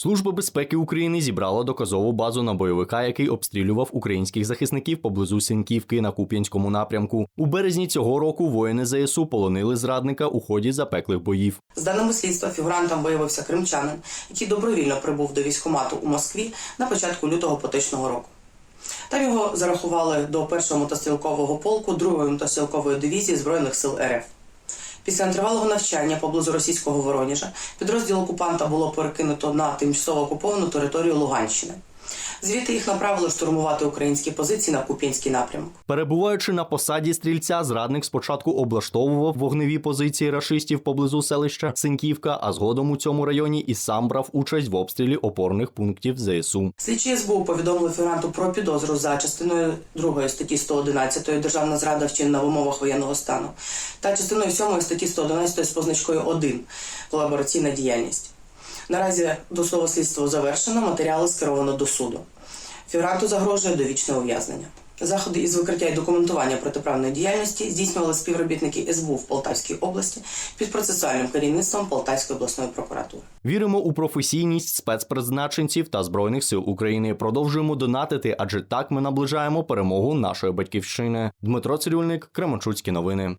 Служба безпеки України зібрала доказову базу на бойовика, який обстрілював українських захисників поблизу Синьківки на Куп'янському напрямку. У березні цього року воїни ЗСУ полонили зрадника у ході запеклих боїв. З даними слідства, фігурантом виявився кримчанин, який добровільно прибув до військкомату у Москві на початку лютого поточного року. Там його зарахували до першого мотострілкового полку другої мотострілкової дивізії Збройних сил РФ. Після тривалого навчання поблизу російського Вороніжа підрозділ окупанта було перекинуто на тимчасово окуповану територію Луганщини. Звідти їх направили штурмувати українські позиції на Куп'янський напрямок. Перебуваючи на посаді стрільця, зрадник спочатку облаштовував вогневі позиції рашистів поблизу селища Синьківка, а згодом у цьому районі і сам брав участь в обстрілі опорних пунктів ЗСУ. Слідчі СБУ повідомили фігуранту про підозру за частиною 2 статті 111 Державна зрада вчинена в умовах воєнного стану та частиною 7 статті 111 з позначкою 1 колабораційна діяльність. Наразі досудове слідство завершено, матеріали скеровано до суду. Фігуранту загрожує довічне ув'язнення. Заходи із викриття і документування протиправної діяльності здійснювали співробітники СБУ в Полтавській області під процесуальним керівництвом Полтавської обласної прокуратури. Віримо у професійність спецпризначенців та збройних сил України. Продовжуємо донатити, адже так ми наближаємо перемогу нашої батьківщини. Дмитро Цирюльник, Кременчуцькі новини.